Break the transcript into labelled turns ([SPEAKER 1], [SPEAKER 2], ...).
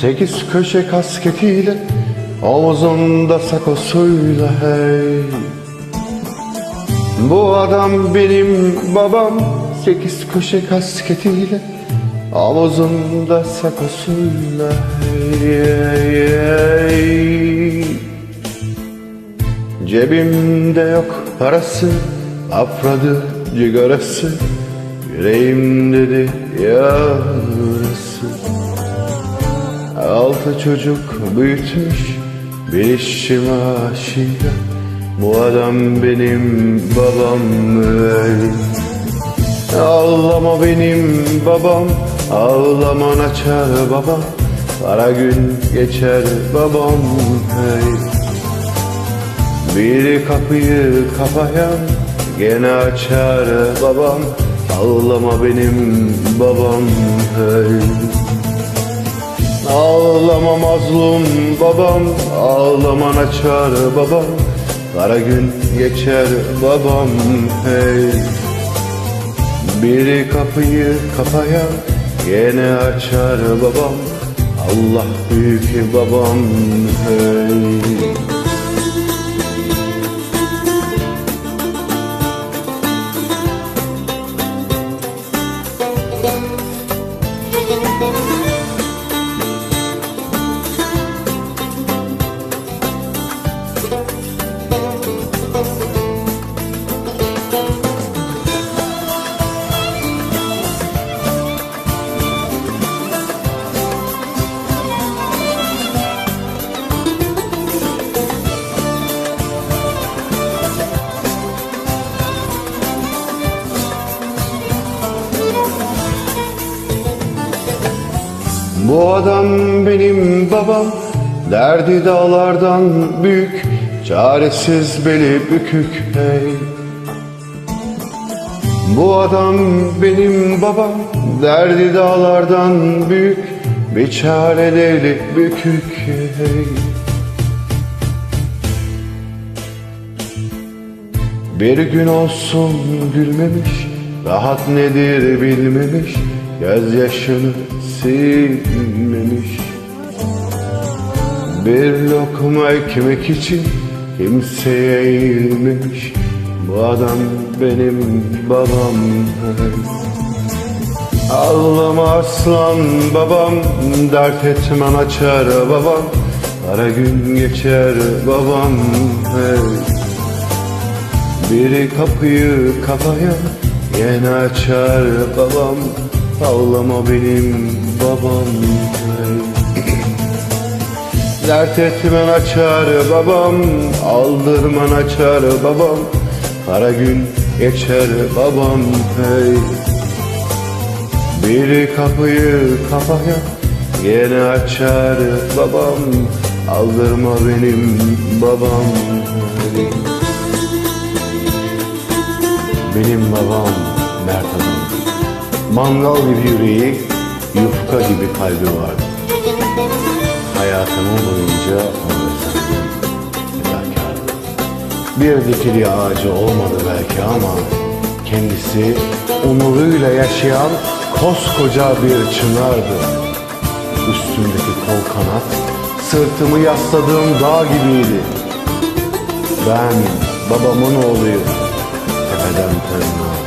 [SPEAKER 1] Sekiz köşe kasketiyle Omuzunda sakosuyla hey Bu adam benim babam Sekiz köşe kasketiyle Omuzunda sakosuyla hey, hey, hey. Cebimde yok parası Afradı cigarası Yüreğimde yarası Altı çocuk büyütmüş Bir işim aşıyla Bu adam benim babam ey. Ağlama benim babam Ağlaman açar babam Para gün geçer babam hey. Bir kapıyı kapayan gene açar babam Ağlama benim babam hey Ağlama mazlum babam Ağlaman açar babam. Kara gün geçer babam hey. Bir kapıyı kapayan gene açar babam. Allah büyük babam hey Bu adam benim babam. Derdi dağlardan büyük Çaresiz beli bükük hey. Bu adam benim babam. Derdi dağlardan büyük Bir çareleri bükük hey. Bir gün olsun gülmemiş Rahat nedir bilmemiş Gözyaşını silmemiş. Bir lokma ekmek için Kimseye eğilmemiş. Bu adam benim babam. Ağlama aslan babam Dert etmem açar babam. Ara gün geçer babam. Hey. Biri kapıyı kafaya Yine açar babam Ağlama benim babam Dert etmen açar babam Aldırman açar babam Kara gün geçer babam hey Biri kapıyı kafaya Yine açar babam Aldırma benim babam hey. Benim babam. Mangal gibi yüreği, yufka gibi kalbi vardı. Hayatımı boyunca özledim. Fedakardı. Bir dikili ağacı olmadı belki ama kendisi onuruyla yaşayan koskoca bir çınardı. Üstümdeki kol kanat, sırtımı yasladığım dağ gibiydi. Ben babamın oğluyum tepeden tırnağa.